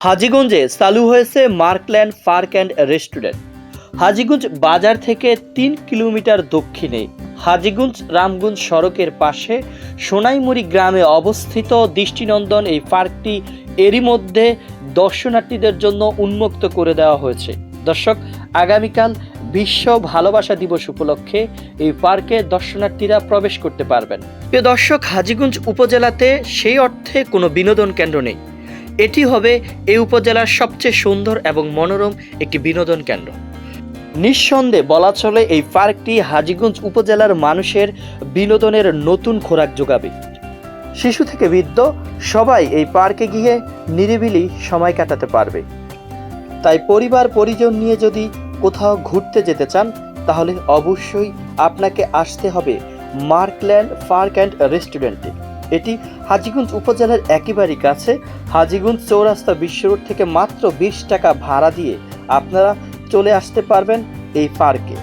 হাজীগঞ্জে চালু হয়েছে Markland park and restaurant. Hajiganj বাজার থেকে তিন কিলোমিটার দক্ষিণে হাজিগঞ্জ রামগঞ্জ সড়কের পাশে সোনাইমুড়ি গ্রামে অবস্থিত দৃষ্টিনন্দন এই পার্কটি এরই মধ্যে দর্শনার্থীদের জন্য উন্মুক্ত করে দেওয়া হয়েছে। দর্শক, আগামীকাল বিশ্ব ভালোবাসা দিবস উপলক্ষে এই পার্কে দর্শনার্থীরা প্রবেশ করতে পারবেন। প্রিয় দর্শক, হাজিগঞ্জ উপজেলাতে সেই অর্থে কোনো বিনোদন কেন্দ্র নেই। এটি হবে এই উপজেলার সবচেয়ে সুন্দর এবং মনোরম একটি বিনোদন কেন্দ্র। নিঃসন্দেহে বলা চলে এই পার্কটি হাজীগঞ্জ উপজেলার মানুষের বিনোদনের নতুন খোরাক যোগাবে। শিশু থেকে বৃদ্ধ সবাই এই পার্কে গিয়ে নিরিবিলি সময় কাটাতে পারবে। তাই পরিবার পরিজন নিয়ে যদি কোথাও ঘুরতে যেতে চান, তাহলে অবশ্যই আপনাকে আসতে হবে মার্কল্যান্ড পার্ক অ্যান্ড রেস্টুরেন্টে। এটি হাজিগঞ্জ উপজেলার একেবারে কাছে। হাজিগঞ্জ চৌরাস্তা বিশ্ব রোড থেকে মাত্র বিশ টাকা ভাড়া দিয়ে আপনারা চলে আসতে পারবেন এই পার্কে।